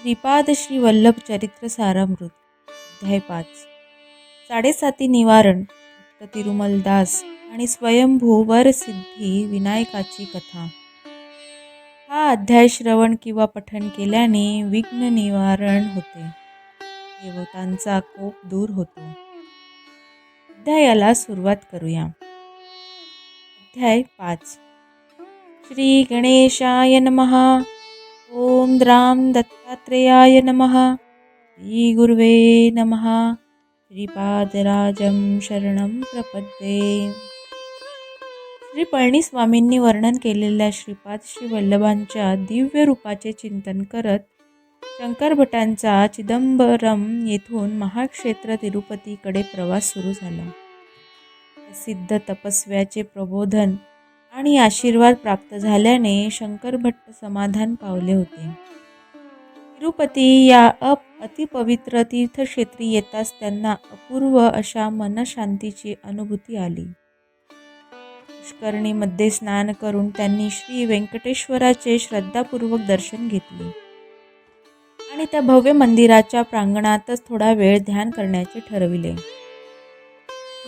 श्रीपाद श्री वल्लभ चरित्र सारामृत अध्याय पाच. साडेसाती निवारण भक्त तिरुमलदास आणि स्वयंभू वरसिद्धी विनायकाची कथा. हा अध्याय श्रवण किंवा पठण केल्याने विघ्न निवारण होते. देवतांचा कोप दूर होतो. अध्यायाला सुरुवात करूया. अध्याय पाच. श्री गणेशाय नमहा ॐ द्रां दत्तात्रेयाय नमः। श्री गुरुवे नमः। श्रीपादराजं शरणं प्रपद्ये। श्री पळणीस्वामींनी वर्णन केलेल्या श्रीपाद श्री वल्लभांच्या दिव्य रूपाचे चिंतन करत शंकर भटांचा चिदंबरम येथून महाक्षेत्र तिरुपतीकडे प्रवास सुरू झाला. प्रसिद्ध तपस्व्याचे प्रबोधन आणि आशीर्वाद प्राप्त झाल्याने शंकर भट्ट समाधान पावले होते. तिरुपती या अप अतिपवित्र तीर्थक्षेत्री येताच त्यांना अपूर्व अशा मनशांतीची अनुभूती आली. पुष्करणीमध्ये स्नान करून त्यांनी श्री व्यंकटेश्वराचे श्रद्धापूर्वक दर्शन घेतले. आणि त्या भव्य मंदिराच्या प्रांगणातच थोडा वेळ ध्यान करण्याचे ठरविले.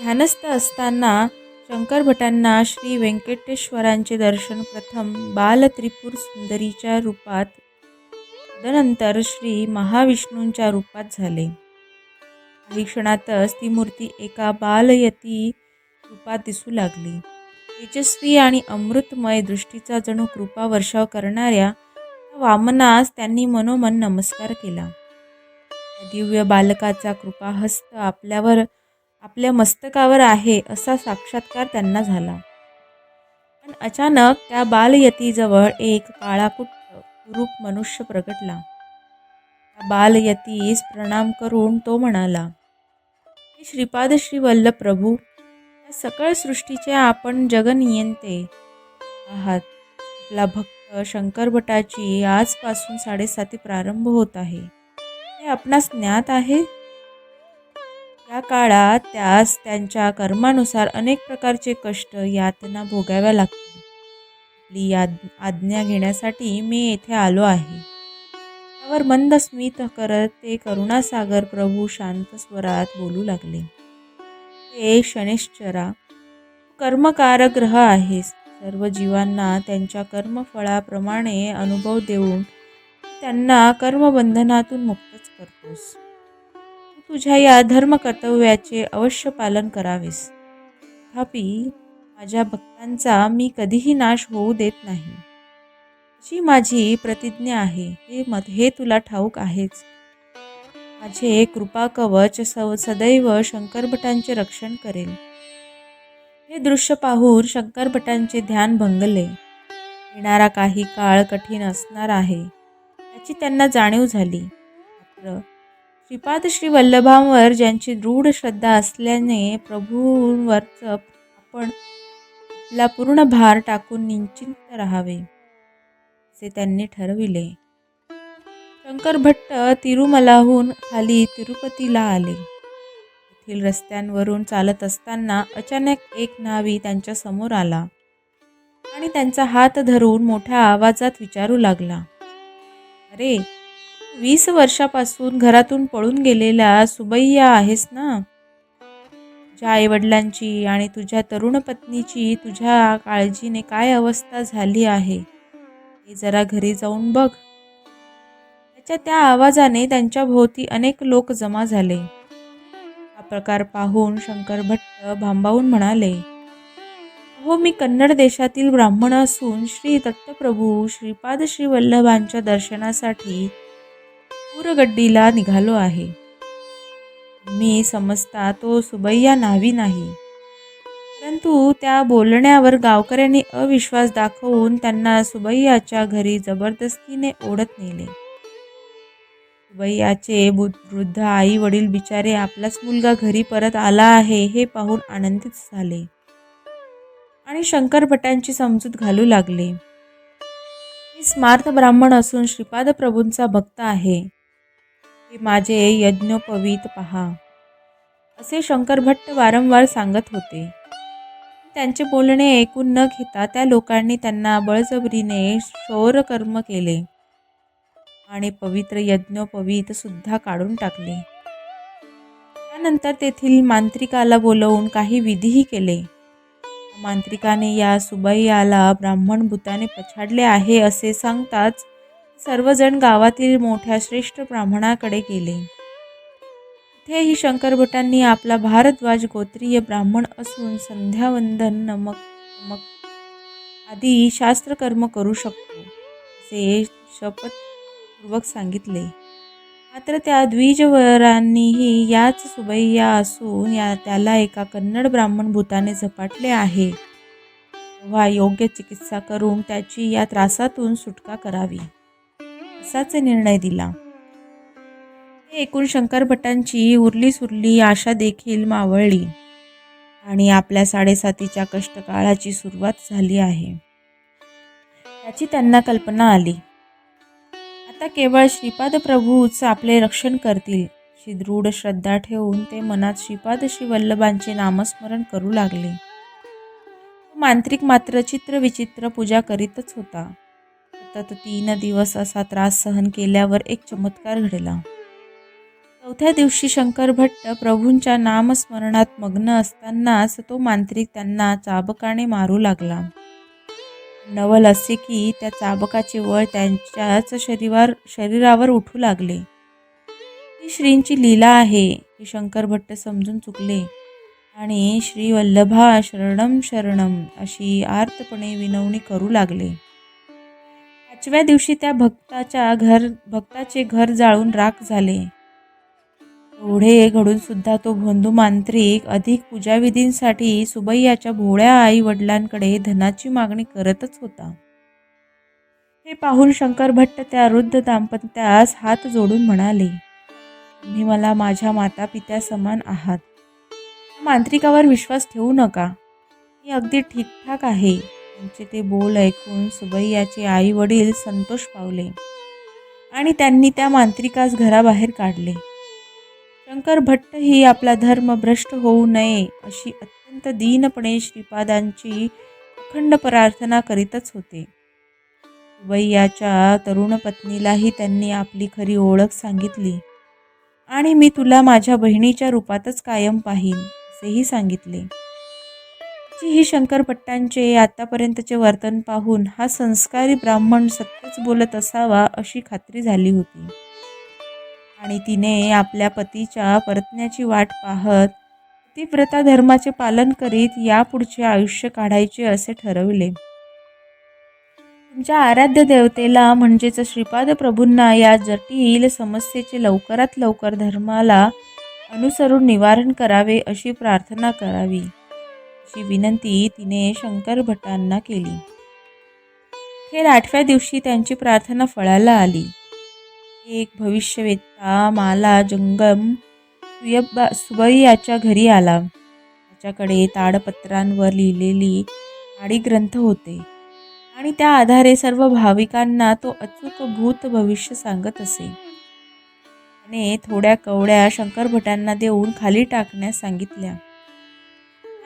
ध्यानस्थ असताना शंकर भटांना श्री व्यंकटेश्वरांचे दर्शन प्रथम बालत्रिपुर सुंदरीच्या रूपात तदनंतर श्री महाविष्णूंच्या रूपात झाले. काही क्षणातच ती मूर्ती एका बालयती रूपात दिसू लागली. तेजस्वी आणि अमृतमय दृष्टीचा जणू कृपा वर्षाव करणाऱ्या वामनास त्यांनी मनोमन नमस्कार केला. दिव्य बालकाचा कृपाहस्त आपल्यावर आपल्या मस्तकावर आहे असा साक्षात्कार त्यांना झाला. पण अचानक त्या बालयतीजवळ एक काळाकुट्ट रूप मनुष्य प्रगटला. त्या बालयतीस प्रणाम करून तो म्हणाला हे श्रीपाद श्री वल्लभ प्रभू या सकळ सृष्टीचे आपण जगनियंते आहात. आपला भक्त शंकरभटाची आजपासून साडेसाती प्रारंभ होत आहे. हे आपणास ज्ञात आहे? या काळात त्यास त्यांच्या कर्मानुसार अनेक प्रकारचे कष्ट यातना भोगाव्या लागतील. आपली याद आज्ञा घेण्यासाठी मी येथे आलो आहे. त्यावर मंद स्मित करत ते करुणासागर प्रभू शांत स्वरात बोलू लागले. ते शनिश्चरा कर्मकारक ग्रह आहेस. सर्व जीवांना त्यांच्या कर्मफळाप्रमाणे अनुभव देऊन त्यांना कर्मबंधनातून मुक्तच करतोस. तुझ्या या धर्म कर्तव्याचे अवश्य पालन करावेस. तथापि माझ्या भक्तांचा मी कधीही नाश होऊ देत नाही. जी माझी प्रतिज्ञा आहे हे मत हे तुला ठाऊक आहेच. माझे कृपा कवच सव सदैव शंकरभटांचे रक्षण करेल. हे दृश्य पाहून शंकरभटांचे ध्यान भंगले. येणारा काही काळ कठीण असणार आहे याची त्यांना जाणीव झाली. मात्र श्रीपाद श्री वल्लभांवर ज्यांची दृढ श्रद्धा असल्याने प्रभूंवरच आपण आपला पूर्ण भार टाकून निश्चिंत राहावे असे त्यांनी ठरविले. शंकर भट्ट तिरुमलाहून खाली तिरुपतीला आले. येथील रस्त्यांवरून चालत असताना अचानक एक नावी त्यांच्यासमोर आला आणि त्यांचा हात धरून मोठ्या आवाजात विचारू लागला. अरे वीस वर्षापासून घरातून पळून गेलेल्या सुबैया आहेस ना? तुझ्या आईवडिलांची आणि तुझ्या तरुण पत्नीची तुझ्या काळजीने काय अवस्था झाली आहे? हे जरा घरी जाऊन बघ. त्याच्या त्या आवाजाने त्यांच्या भोवती अनेक लोक जमा झाले. हा प्रकार पाहून शंकर भट्ट भांबावून म्हणाले हो मी कन्नड देशातील ब्राह्मण असून श्री दत्तप्रभू श्रीपाद श्री वल्लभांच्या दर्शनासाठी पूरगड्डीला निघालो आहे. मी समजता तो सुबैया नावी नाही. परंतु त्या बोलण्यावर गावकऱ्यांनी अविश्वास दाखवून त्यांना सुबैयाच्या घरी जबरदस्तीने ओढत नेले. सुबैयाचे वृद्ध आई वडील बिचारे आपलाच मुलगा घरी परत आला आहे हे पाहून आनंदित झाले. आणि शंकर भटांची समजूत घालू लागले. मी स्मार्थ ब्राह्मण असून श्रीपाद प्रभूंचा भक्त आहे. की माझे यज्ञोपवीत पहा. असे शंकर भट्ट वारंवार सांगत होते. त्यांचे बोलणे ऐकून न घेता त्या लोकांनी त्यांना बळजबरीने शौरकर्म केले. आणि पवित्र यज्ञोपवीत सुद्धा काढून टाकले. त्यानंतर तेथील मांत्रिकाला बोलवून काही विधीही केले. मांत्रिकाने या सुबैयाला ब्राह्मण भूताने पछाडले आहे असे सांगताच सर्वजण गावातील मोठ्या श्रेष्ठ ब्राह्मणाकडे गेले. तिथेही शंकर भटांनी आपला भारद्वाज गोत्रीय ब्राह्मण असून संध्यावंदन नमक नमक आदी शास्त्रकर्म करू शकतो असे शपथपूर्वक सांगितले. मात्र त्या द्विजवरांनीही याच सुबैया असून या त्याला एका कन्नड ब्राह्मण भूताने झपाटले आहे. तेव्हा योग्य चिकित्सा करून त्याची या त्रासातून सुटका करावी. असाच निर्णय दिला. हे ऐकून शंकर भटांची उरली सुरली आशा देखील मावळली आणि आपल्या साडेसातीच्या कष्टकाळाची सुरुवात झाली आहे. याची त्यांना कल्पना आली. आता केवळ श्रीपाद प्रभूच आपले रक्षण करतील. अशी दृढ श्रद्धा ठेवून ते मनात श्रीपाद श्री वल्लभांचे नामस्मरण करू लागले. मांत्रिक मात्र चित्रविचित्र पूजा करीतच होता. सतत तीन दिवस असा त्रास सहन केल्यावर एक चमत्कार घडला. चौथ्या दिवशी शंकर भट्ट प्रभूंच्या नामस्मरणात मग्न असतानाच तो मांत्रिक त्यांना चाबकाने मारू लागला. नवल असे की त्या चाबकाचे वळ त्यांच्याच शरीरावर शरीरावर उठू लागले. ही श्रींची लीला आहे हे शंकर भट्ट समजून चुकले. आणि श्री वल्लभा शरणम शरणम अशी आर्तपणे विनवणी करू लागले. पाचव्या दिवशी त्या भक्ताच्या घर भक्ताचे घर जाळून राख झाले. एवढे घडून सुद्धा तो भोंदू मांत्रिक अधिक पूजाविधींसाठी सुबैयाच्या भोळ्या आई वडिलांकडे धनाची मागणी करतच होता. हे पाहून शंकर भट्ट त्या वृद्ध दाम्पत्यास हात जोडून म्हणाले तुम्ही मला माझ्या माता पित्या समान आहात. मांत्रिकावर विश्वास ठेवू नका. मी अगदी ठीकठाक आहे. त्यांचे ते बोल ऐकून सुबैयाचे आई वडील संतोष पावले आणि त्यांनी त्या मांत्रिकास घराबाहेर काढले. शंकर भट्ट ही आपला धर्म भ्रष्ट होऊ नये अशी अत्यंत दीनपणे श्रीपादांची अखंड प्रार्थना करीतच होते. सुबैयाच्या तरुण पत्नीलाही त्यांनी आपली खरी ओळख सांगितली आणि मी तुला माझ्या बहिणीच्या रूपातच कायम पाहीन असेही सांगितले. ही शंकरपट्टांचे आतापर्यंतचे वर्तन पाहून हा संस्कारी ब्राह्मण सत्यच बोलत असावा अशी खात्री झाली होती. आणि तिने आपल्या पतीच्या परतण्याची वाट पाहत पतिव्रता धर्माचे पालन करीत यापुढचे आयुष्य काढायचे असे ठरविले. तुमच्या आराध्य देवतेला म्हणजेच श्रीपाद प्रभूंना या जटिल समस्येचे लवकरात लवकर धर्माला अनुसरून निवारण करावे अशी प्रार्थना करावी. अशी विनंती तिने शंकर भटांना केली. खेर आठव्या दिवशी त्यांची प्रार्थना फळाला आली. एक भविष्यवेत्ता माला जंगम सुयब्बा सुबैयाच्या घरी आला. त्याच्याकडे ताडपत्रांवर लिहिलेली आडी ग्रंथ होते. आणि त्या आधारे सर्व भाविकांना तो अचूक भूत भविष्य सांगत असे. त्याने थोड्या कवड्या शंकर भटांना देऊन खाली टाकण्यास सांगितल्या.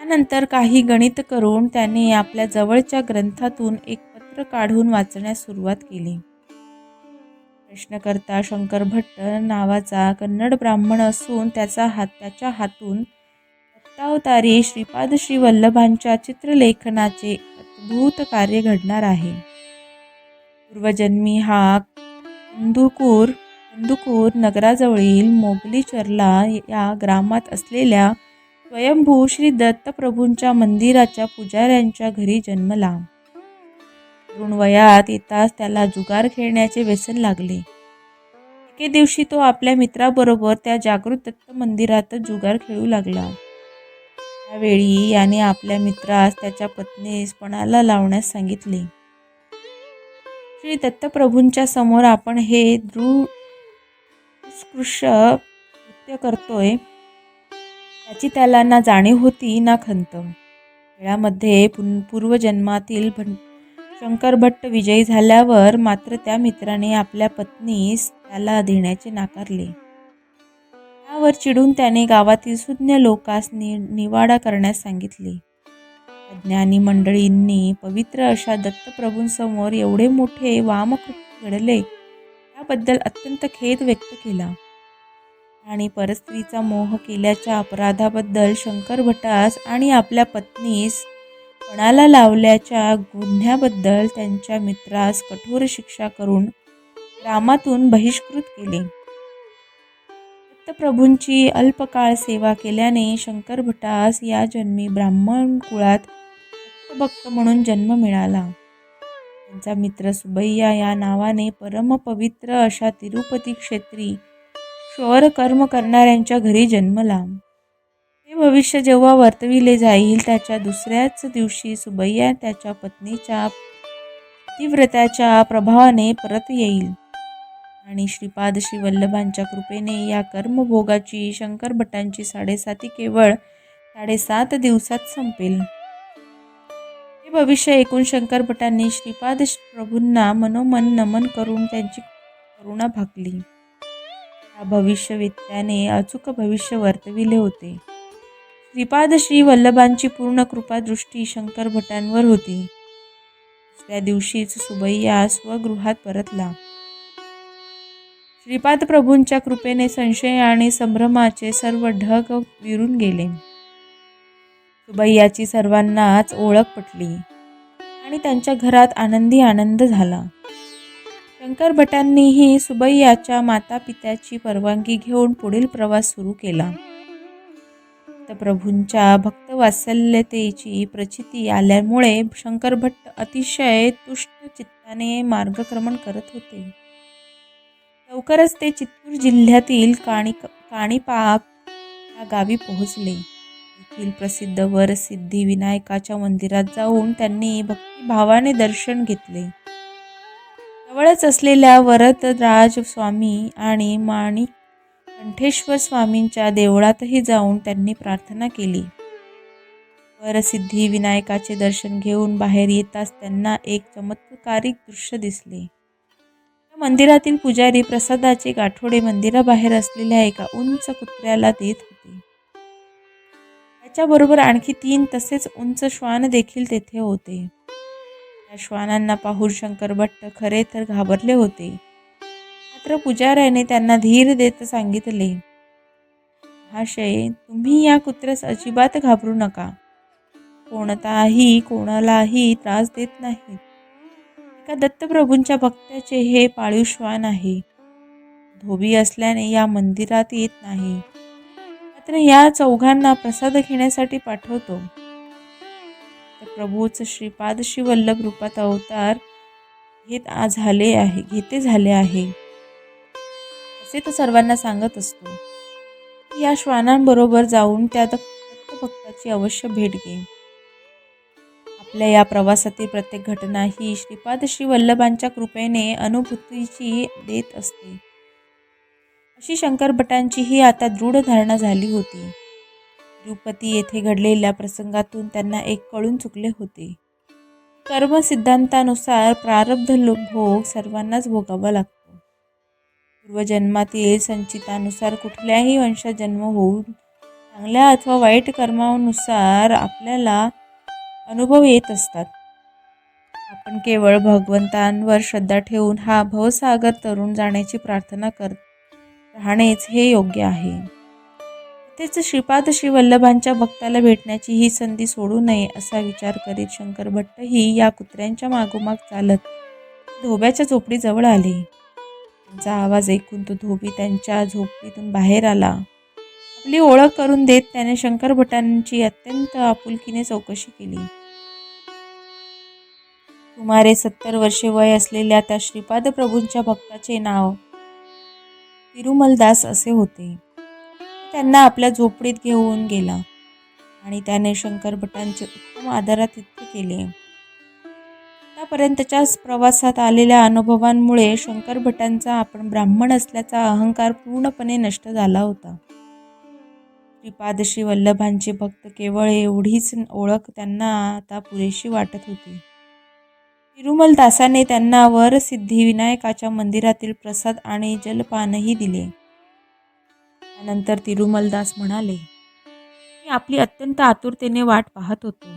त्यानंतर काही गणित करून त्याने आपल्या जवळच्या ग्रंथातून एक पत्र काढून वाचण्यास सुरुवात केली. प्रश्नकर्ता शंकर भट्ट नावाचा कन्नड ब्राह्मण असून त्याचा हात त्याच्या हातून दत्तावतारी श्रीपाद श्री वल्लभांच्या चित्रलेखनाचे अद्भुत कार्य घडणार आहे. पूर्वजन्मी हा कंदुकूर कंदुकूर नगराजवळील मोगली चरला या ग्रामात असलेल्या स्वयंभू श्री दत्तप्रभूंच्या मंदिराच्या पुजाऱ्यांच्या घरी जन्मला. तरुण वयात येताच त्याला जुगार खेळण्याचे व्यसन लागले. एके दिवशी तो आपल्या मित्राबरोबर त्या जागृत दत्त मंदिरात जुगार खेळू लागला. त्यावेळी याने आपल्या मित्रास त्याच्या पत्नीस पणाला लावण्यास सांगितले. श्री दत्तप्रभूंच्या समोर आपण हे दृढ उत्कृष्ट कृत्य करतोय. त्याची त्याला ना जाणीव होती ना खंत. खेळामध्ये पूर्वजन्मातील भं शंकर भट्ट विजयी झाल्यावर मात्र त्या मित्राने आपल्या पत्नीस त्याला देण्याचे नाकारले. त्यावर चिडून त्याने गावातील सुज्ञ लोकास नि निवाडा करण्यास सांगितले. ज्ञानी मंडळींनी पवित्र अशा दत्तप्रभूंसमोर एवढे मोठे वामकृत्य घडले त्याबद्दल अत्यंत खेद व्यक्त केला. आणि परस्त्रीचा मोह केल्याच्या अपराधाबद्दल शंकर भटास आणि आपल्या पत्नीस पणाला लावल्याच्या गुन्ह्याबद्दल त्यांच्या मित्रास कठोर शिक्षा करून रामातून बहिष्कृत केले. दत्तप्रभूंची अल्पकाळ सेवा केल्याने शंकर भटास या जन्मी ब्राह्मण कुळात भक्त म्हणून जन्म मिळाला. त्यांचा मित्र सुबैया या नावाने परमपवित्र अशा तिरुपती क्षेत्री शौर कर्म करणाऱ्यांच्या घरी जन्मला हे भविष्य जेव्हा वर्तविले जाईल त्याच्या दुसऱ्याच दिवशी सुबैया त्याच्या पत्नीच्या तीव्रताच्या प्रभावाने परत येईल. आणि श्रीपाद श्री वल्लभांच्या कृपेने या कर्मभोगाची शंकर भटांची साडेसाती केवळ साडेसात दिवसात संपेल. हे भविष्य ऐकून शंकर भटांनी श्रीपाद प्रभूंना मनोमन नमन करून त्यांची करुणा भागली. या भविष्यवेत्याने अचूक भविष्य वर्तविले होते. श्रीपाद श्री वल्लभांची पूर्ण कृपादृष्टी शंकर भटांवर होती. दुसऱ्या दिवशीच सुबैया स्वगृहात परतला. श्रीपाद प्रभूंच्या कृपेने संशय आणि संभ्रमाचे सर्व ढग विरून गेले. सुबैयाची सर्वांनाच ओळख पटली आणि त्यांच्या घरात आनंदी आनंद झाला. शंकर भटांनीही सुबैयाच्या मातापित्याची परवानगी घेऊन पुढील प्रवास सुरू केला. प्रभूंच्या भक्तवात्सल्यतेची प्रचिती आल्यामुळे शंकर भट्ट अतिशय तुष्ट चित्ताने मार्गक्रमण करत होते. लवकरच ते चित्तूर जिल्ह्यातील काणी काणीपाक या गावी पोहोचले. येथील प्रसिद्ध वर सिद्धी विनायकाच्या मंदिरात जाऊन त्यांनी भक्तिभावाने दर्शन घेतले. जवळच असलेल्या वरदराज स्वामी आणि माणिक कंठेश्वर स्वामींच्या देवळातही जाऊन त्यांनी प्रार्थना केली. वरसिद्धी विनायकाचे दर्शन घेऊन बाहेर येताच त्यांना एक चमत्कारिक दृश्य दिसले. त्या मंदिरातील पुजारी प्रसादाचे गाठोडे मंदिराबाहेर असलेल्या एका उंच कुत्र्याला देत होते. त्याच्याबरोबर आणखी तीन तसेच उंच श्वान देखील तेथे होते. श्वानांना पाहून शंकर भट्ट खरे तर घाबरले होते. मात्र पुजाऱ्याने त्यांना धीर देत सांगितले महाशय तुम्ही या कुत्र्यास अजिबात घाबरू नका. कोणताही कोणालाही त्रास देत नाही एका दत्तप्रभूंच्या भक्ताचे हे पाळीव श्वान आहे. धोबी असल्याने या मंदिरात येत नाही. मात्र या चौघांना प्रसाद घेण्यासाठी पाठवतो. प्रभूच श्रीपाद श्री वल्लभ रूपात अवतार घेत झाले आहे घेते झाले आहे. असे तो सर्वांना सांगत असतो. या श्वानांबरोबर जाऊन त्या भक्ताची अवश्य भेट घे. आपल्या या प्रवासातील प्रत्येक घटना ही श्रीपाद श्री वल्लभांच्या कृपेने अनुभूतीची देत असते. अशी शंकर भटांची ही आता दृढ धारणा झाली होती. तिरुपती येथे घडलेल्या प्रसंगातून त्यांना एक कळून चुकले होते. कर्म सिद्धांतानुसार प्रारब्ध भोग सर्वांनाच भोगावा लागतो. पूर्वजन्मातील संचितानुसार कुठल्याही वंशात जन्म होऊन चांगल्या अथवा वाईट कर्मानुसार आपल्याला अनुभव येत असतात. आपण केवळ भगवंतांवर श्रद्धा ठेवून हा भवसागर तरुण जाण्याची प्रार्थना करत राहणेच हे योग्य आहे. तेच श्रीपाद श्री वल्लभांच्या भक्ताला भेटण्याची ही संधी सोडू नये असा विचार करीत शंकर भट्टही या कुत्र्यांच्या मागोमाग चालत धोब्याच्या झोपडीजवळ आले. त्यांचा आवाज ऐकून तो धोबी त्यांच्या झोपडीतून बाहेर आला. आपली ओळख करून देत त्याने शंकर भटांची अत्यंत आपुलकीने चौकशी केली. सुमारे सत्तर वर्षे वय असलेल्या त्या श्रीपाद प्रभूंच्या भक्ताचे नाव तिरुमलदास असे होते. त्यांना आपल्या झोपडीत घेऊन गेला. आणि त्याने शंकर भटांचे उत्तम इतके केले. आतापर्यंतच्या प्रवासात आलेल्या अनुभवांमुळे शंकर भटांचा आपण ब्राह्मण असल्याचा अहंकार पूर्णपणे नष्ट झाला होता. त्रिपादशी वल्लभांचे भक्त केवळ एवढीच ओळख त्यांना आता पुरेशी वाटत होती. तिरुमल दासाने त्यांना वर सिद्धिविनायकाच्या मंदिरातील प्रसाद आणि जलपानही दिले. त्यानंतर तिरुमलदास म्हणाले मी आपली अत्यंत आतुरतेने वाट पाहत होतो.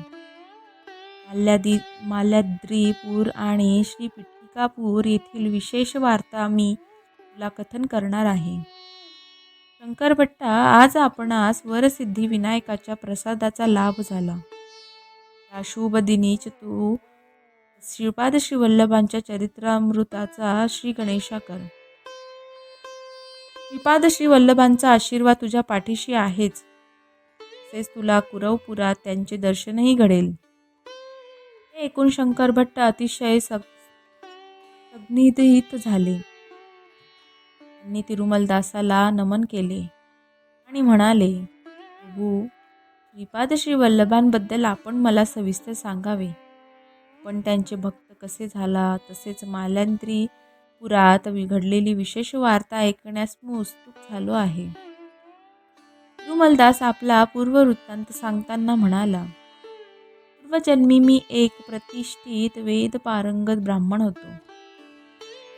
माल्यादी माल्याद्रीपूर आणि श्री पिठिकापूर येथील विशेष वार्ता मी तुला कथन करणार आहे. शंकर भट्टा आज आपणास वरसिद्धी विनायकाच्या प्रसादाचा लाभ झाला. या शुभ दिनीच तू श्रीपाद श्रीवल्लभांच्या चरित्रामृताचा श्री गणेशा कर. श्रीपाद श्री वल्लभांचा आशीर्वाद तुझ्या पाठीशी आहेच. तसेच तुला कुरवपुरात त्यांचे दर्शनही घडेल. हे ऐकून शंकर भट्ट अतिशय सग झाले. त्यांनी तिरुमलदासाला नमन केले आणि म्हणाले प्रभू श्रीपाद श्री वल्लभांबद्दल आपण मला सविस्तर सांगावे. पण त्यांचे भक्त कसे झाला तसेच माल्यांत्री पुरात घडलेली विशेष वार्ता ऐकण्यास मी उत्सुक झालो आहे. रुमलदास आपला पूर्ववृत्तांत सांगताना म्हणाला पूर्वजन्मी मी एक प्रतिष्ठित वेद पारंगत ब्राह्मण होतो.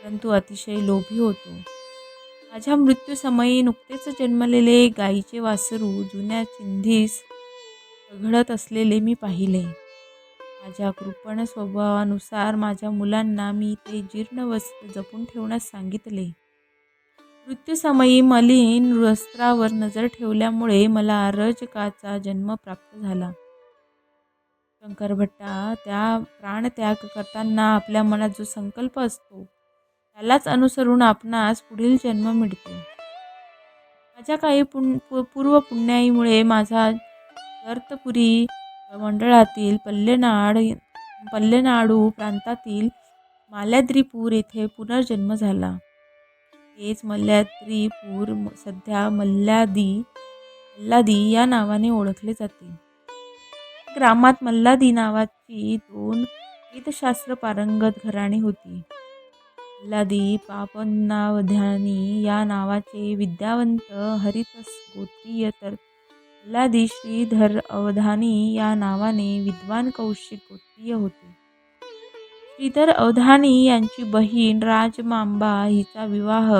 परंतु अतिशय लोभी होतो. माझ्या मृत्यूसमयी नुकतेच जन्मलेले गाईचे वासरू जुन्या चिंधीस घडत असलेले मी पाहिले. माझ्या कृपण स्वभावानुसार माझ्या मुलांना मी ते जीर्ण वस्त्र जपून ठेवण्यास सांगितले. मृत्यूसमयी मलिन वस्त्रावर नजर ठेवल्यामुळे मला रजकाचा जन्म प्राप्त झाला. शंकर भट्टा त्या प्राणत्याग करताना आपल्या मनात जो संकल्प असतो त्यालाच अनुसरून आपणास पुढील जन्म मिळतो. माझ्या काही पुण पूर्व पुण्याईमुळे माझा गर्तपुरी मंडळातील पल्लेनाड पल्लेनाडू प्रांतातील माल्याद्रीपूर येथे पुनर्जन्म झाला. तेच मल्ल्याद्रीपूर सध्या मल्लादी मल्लादी या नावाने ओळखले जाते. ग्रामात मल्लादी नावाची दोन वेदशास्त्र पारंगत घराणी होती. मल्लादी पापनावधानी या नावाचे विद्यावंत हरितस गोत्रीय तर मल्लादी श्रीधर अवधानी या नावाने विद्वान कौशिक गोत्रीय होते. श्रीधर अवधानी यांची बहीण राजमांबा हिचा विवाह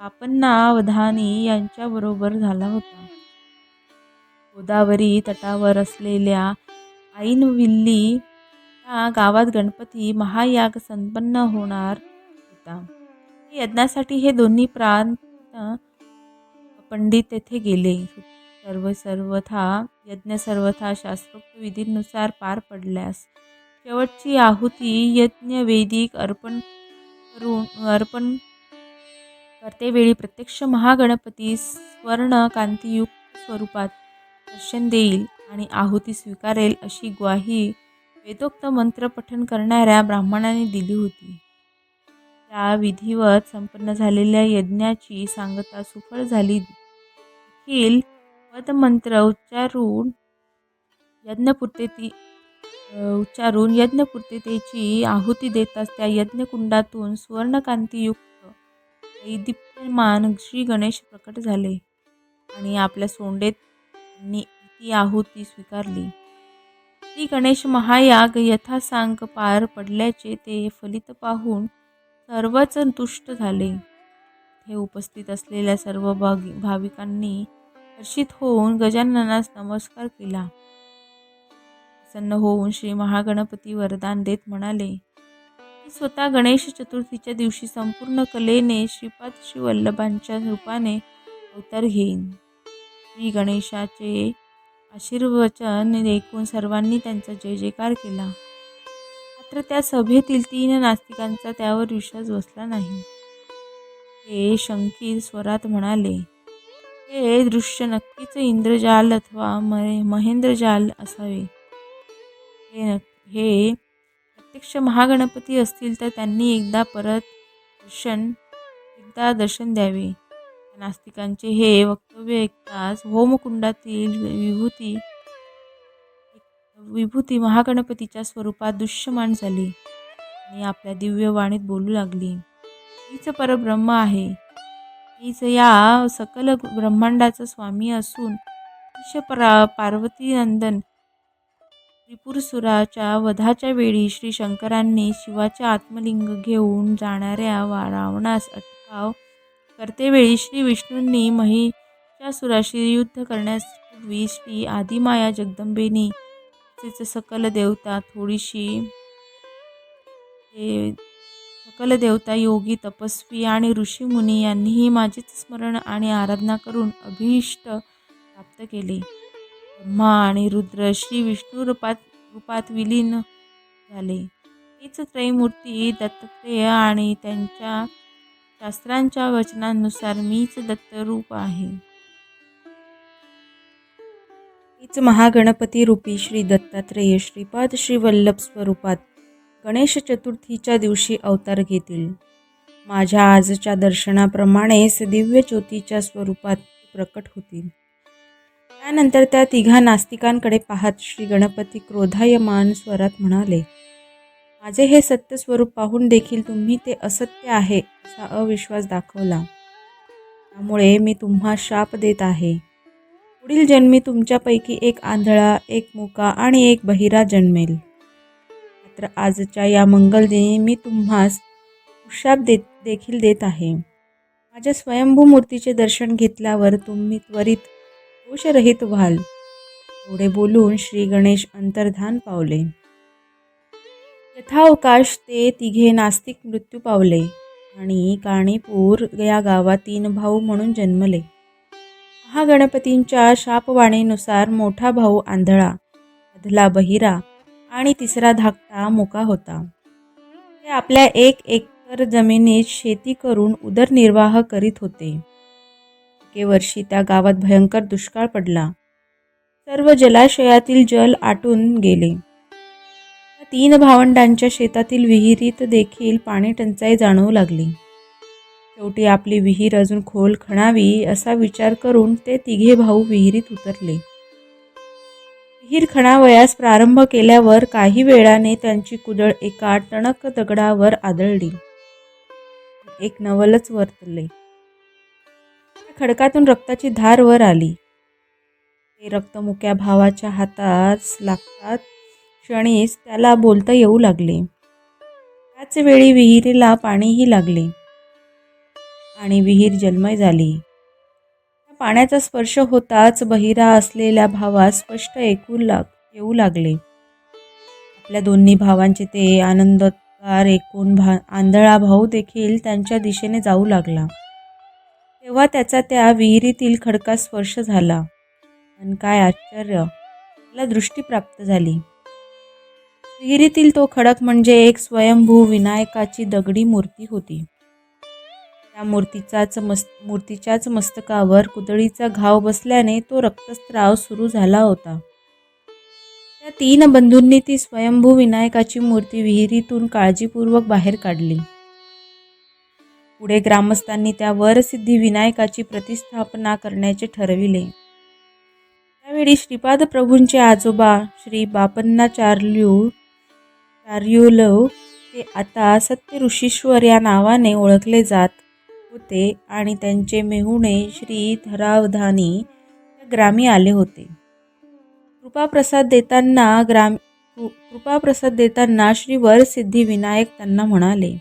पापन्ना अवधानी यांच्याबरोबर झाला होता. गोदावरी तटावर असलेल्या आईनविल्ली या गावात गणपती महायाग संपन्न होणार होता. यज्ञासाठी हे दोन्ही प्रांत पंडित तेथे गेले सर्व सर्वथा यज्ञ सर्वथा शास्त्रोक्त विधीनुसार पार पडल्यास शेवटची आहुती यज्ञ वैदिक अर्पण करून अर्पण करतेवेळी प्रत्यक्ष महागणपती स्वर्ण कांतीयुक्त स्वरूपात दर्शन देईल आणि आहुती स्वीकारेल अशी ग्वाही वेदोक्त मंत्र पठण करणाऱ्या ब्राह्मणाने दिली होती. त्या विधिवत संपन्न झालेल्या यज्ञाची सांगता सुफळ झाली देखील पदमंत्र उच्चारून यज्ञपूर्तेती उच्चारून यज्ञपूर्तेची आहुती देताच त्या यज्ञकुंडातून सुवर्णकांतीयुक्त दैदीप्यमान श्री गणेश प्रकट झाले आणि आपल्या सोंडेत त्यांनी ती आहुती स्वीकारली. श्री गणेश महायाग यथासांग पार पडल्याचे ते फलित पाहून सर्वच तुष्ट झाले. हे उपस्थित असलेल्या सर्व भागी भाविकांनी हर्षित होऊन गजाननास नमस्कार केला. प्रसन्न होऊन श्री महागणपती वरदान देत म्हणाले स्वतः गणेश चतुर्थीच्या दिवशी संपूर्ण कलेने श्रीपाद श्री वल्लभांच्या रूपाने अवतार घेईन. श्री गणेशाचे आशीर्वचन ऐकून सर्वांनी त्यांचा जय जयकार केला. मात्र त्या सभेतील तीन नास्तिकांचा त्यावर विश्वास बसला नाही ते शंकित स्वरात म्हणाले हे दृश्य नक्कीच इंद्रजाल अथवा महे महेंद्रजाल असावे. हे हे प्रत्यक्ष महागणपती असतील तर त्यांनी एकदा परत दर्शन एकदा दर्शन द्यावे. नास्तिकांचे हे वक्तव्य ऐकताच होमकुंडातील विभूती विभूती महागणपतीच्या स्वरूपात दृश्यमान झाली आणि आपल्या दिव्य वाणीत बोलू लागली. हीच परब्रह्म आहे. हीच या सकल ब्रह्मांडाचा स्वामी असून ईश परा पार्वतीनंदन त्रिपुरसुराच्या वधाच्या वेळी श्री शंकरांनी शिवाचे आत्मलिंग घेऊन जाणाऱ्या वा रावणास अटकाव करतेवेळी श्री विष्णूंनी महिषासुराशी युद्ध करण्यापूर्वी श्री आदिमाया जगदंबेनी तिचं सकल देवता थोडीशी सकल देवता योगी तपस्वी आणि ऋषीमुनी यांनीही माझेच स्मरण आणि आराधना करून अभीष्ट प्राप्त केले. ब्रह्मा आणि रुद्र श्री विष्णू रूपात रूपात विलीन झाले. हीच त्रयमूर्ती दत्तत्रेय आणि त्यांच्या शास्त्रांच्या वचनांनुसार मीच दत्तरूप आहे. हीच महागणपती रूपी श्री दत्तात्रेय श्रीपाद श्री वल्लभ स्वरूपात गणेश चतुर्थीच्या दिवशी अवतार घेतील. माझ्या आजच्या दर्शनाप्रमाणेच दिव्य ज्योतीच्या स्वरूपात प्रकट होतील. त्यानंतर त्या तिघा नास्तिकांकडे पाहत श्री गणपती क्रोधायमान स्वरात म्हणाले माझे हे सत्य स्वरूप पाहून देखील तुम्ही ते असत्य आहे असा अविश्वास दाखवला. त्यामुळे मी तुम्हा शाप देत आहे. पुढील जन्मी तुमच्यापैकी एक आंधळा एक मुका आणि एक बहिरा जन्मेल. मात्र आजच्या या मंगलदिनी मी तुम्हास उशाप देत देखील देत आहे. माझ्या स्वयंभू मूर्तीचे दर्शन घेतल्यावर तुम्ही त्वरित दोषरहित व्हाल. एवढे बोलून श्री गणेश अंतर्धान पावले. यथावकाश ते तिघे नास्तिक मृत्यू पावले आणि काणीपूर या गावात तीन भाऊ म्हणून जन्मले. महागणपतींच्या शापवाणीनुसार मोठा भाऊ आंधळा मधला बहिरा आणि तिसरा धाकटा मुका होता. ते आपल्या एक एकर जमिनीत शेती करून उदरनिर्वाह करीत होते. एके वर्षी त्या गावात भयंकर दुष्काळ पडला. सर्व जलाशयातील जल आटून गेले. त्या तीन भावंडांच्या शेतातील विहिरीत देखील पाणी टंचाई जाणवू लागली. शेवटी आपली विहीर अजून खोल खणावी असा विचार करून ते तिघे भाऊ विहिरीत उतरले. विहीर खणावयास प्रारंभ केल्यावर काही वेळाने त्यांची कुदळ एका टणक दगडावर आदळली. एक नवलच वर्तले. खडकातून रक्ताची धार वर आली. ते रक्त मुक्या भावाच्या हातात लागतात. क्षणीस त्याला बोलता येऊ लागले. त्याच वेळी विहिरीला पाणीही लागले. आणि विहीर जन्मय झाली. पाण्याचा स्पर्श होताच बहिरा असलेल्या भावास स्पष्ट ऐकू लाग येऊ लागले. आपल्या दोन्ही भावांचे ते आनंदकार ऐकून भा आंधळा भाऊ देखील त्यांच्या दिशेने जाऊ लागला. तेव्हा त्याचा त्या विहिरीतील खडका स्पर्श झाला. आणि काय आश्चर्य त्याला दृष्टी प्राप्त झाली. विहिरीतील तो खडक म्हणजे एक स्वयंभू विनायकाची दगडी मूर्ती होती. त्या मूर्तीचाच मस्त मूर्तीच्याच मस्तकावर कुदळीचा घाव बसल्याने तो रक्तस्त्राव सुरू झाला होता. त्या तीन बंधूंनी ती स्वयंभू विनायकाची मूर्ती विहिरीतून काळजीपूर्वक बाहेर काढली. पुढे ग्रामस्थांनी त्या वरसिद्धी विनायकाची प्रतिस्थापना करण्याचे ठरविले. त्यावेळी श्रीपाद प्रभूंचे आजोबा श्री बापन्नाचार्यू चार्युलव ते आता सत्य ऋषीश्वर या नावाने ओळखले जात. होते आणि त्यांचे मेहुणे श्री धरावधानी ग्रामी आले होते. कृपाप्रसाद देताना ग्राम कृपाप्रसाद देताना श्री वरसिद्धी विनायक त्यांना म्हणाले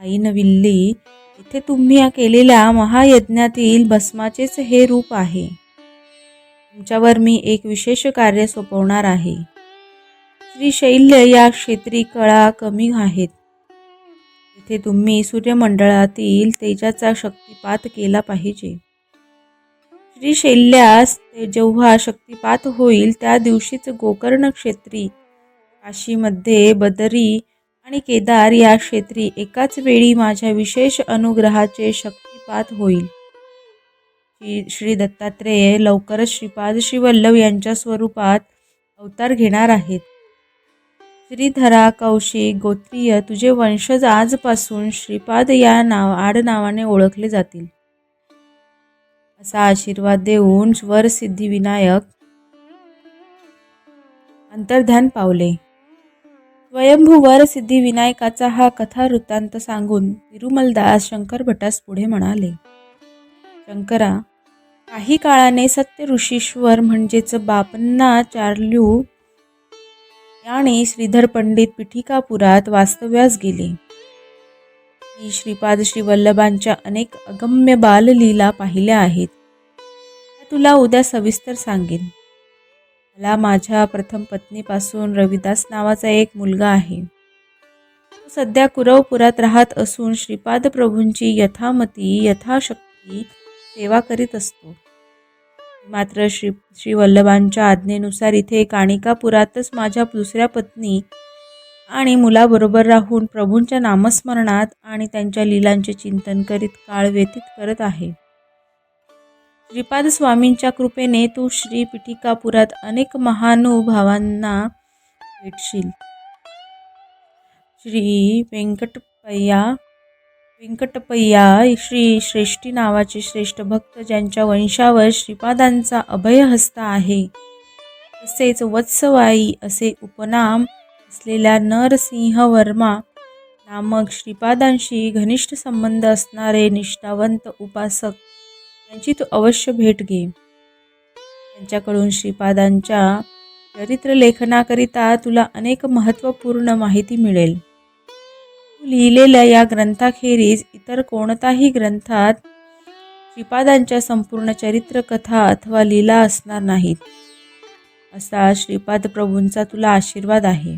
आई नविल्ली इथे तुम्ही केलेल्या महायज्ञातील भस्माचेच हे रूप आहे. तुमच्यावर मी एक विशेष कार्य सोपवणार आहे. श्रीशैल्य या क्षेत्री कळा कमी आहेत. तिथे तुम्ही सूर्यमंडळातील तेजाचा शक्तिपात केला पाहिजे. श्रीशैल्यास शैल्यास जेव्हा शक्तिपात होईल त्या दिवशीच गोकर्ण क्षेत्री काशीमध्ये बदरी आणि केदार या क्षेत्री एकाच वेळी माझ्या विशेष अनुग्रहाचे शक्तिपात होईल. श्री श्री दत्तात्रेय लवकरच श्रीपाद श्रीवल्लभ यांच्या स्वरूपात अवतार घेणार आहेत. श्रीधरा कौशिक गोत्रीय तुझे वंशज आजपासून श्रीपाद या नाव आडनावाने ओळखले जातील. असा आशीर्वाद देऊन स्वरसिद्धिविनायक अंतर्ध्यान पावले. स्वयंभू वर सिद्धिविनायकाचा हा कथा वृत्तांत सांगून तिरुमलदास शंकर भटास पुढे म्हणाले. शंकरा काही काळाने सत्य ऋषीश्वर म्हणजेच बापन्ना चार्ल्यू याने श्रीधर पंडित पिठिकापुरात वास्तव्यास गेले. मी श्रीपाद श्री वल्लभांच्या अनेक अगम्य बाललीला पाहिल्या आहेत. तुला उद्या सविस्तर सांगेन. मला माझ्या प्रथम पत्नीपासून रविदास नावाचा एक मुलगा आहे. तो सध्या कुरवपुरात राहत असून श्रीपाद प्रभूंची यथामती यथाशक्ती सेवा करीत असतो. मात्र श्री श्री वल्लभांच्या आज्ञेनुसार इथे काणिकापुरातच माझ्या दुसऱ्या पत्नी आणि मुलाबरोबर राहून प्रभूंच्या नामस्मरणात आणि त्यांच्या लीलांचे चिंतन करीत काळ व्यतीत करत आहे. श्रीपाद स्वामींच्या कृपेने तू श्री पिठिकापुरात अनेक महानुभावांना भेटशील. श्री व्यंकटपय्या व्यंकटपय्या श्री श्रेष्ठी नावाचे श्रेष्ठ भक्त ज्यांच्या वंशावर श्रीपादांचा अभयहस्त आहे. तसेच वत्सवाई असे उपनाम असलेल्या नरसिंहवर्मा नामक श्रीपादांशी घनिष्ठ संबंध असणारे निष्ठावंत उपासक यांची तू अवश्य भेट घे. त्यांच्याकडून श्रीपादांच्या चरित्र लेखनाकरिता तुला अनेक महत्त्वपूर्ण माहिती मिळेल. लिहिलेल्या या ग्रंथाखेरीज इतर कोणताही ग्रंथात श्रीपादांच्या संपूर्ण चरित्र कथा अथवा लीला असणार नाहीत. असा श्रीपाद प्रभूंचा तुला आशीर्वाद आहे.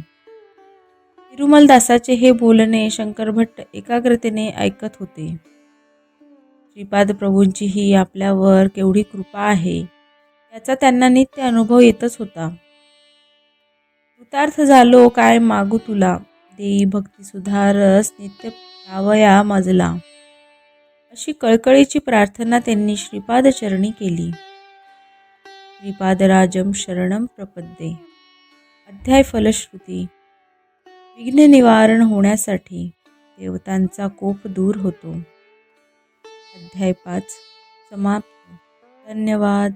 तिरुमलदासाचे हे बोलणे शंकर भट्ट एकाग्रतेने ऐकत होते. श्रीपाद प्रभूंची ही आपल्यावर केवढी कृपा आहे याचा त्यांना नित्य अनुभव येतच होता. कृतार्थ झालो काय मागू तुला? देई भक्ती सुधारस नित्य पावया मजला. अशी कळकळीची प्रार्थना त्यांनी श्रीपाद चरणी केली. श्रीपादराजम शरणम प्रपद्ये. अध्याय फलश्रुती. विघ्न निवारण होण्यासाठी देवतांचा कोप दूर होतो. अध्याय पाच. समाप्त. धन्यवाद.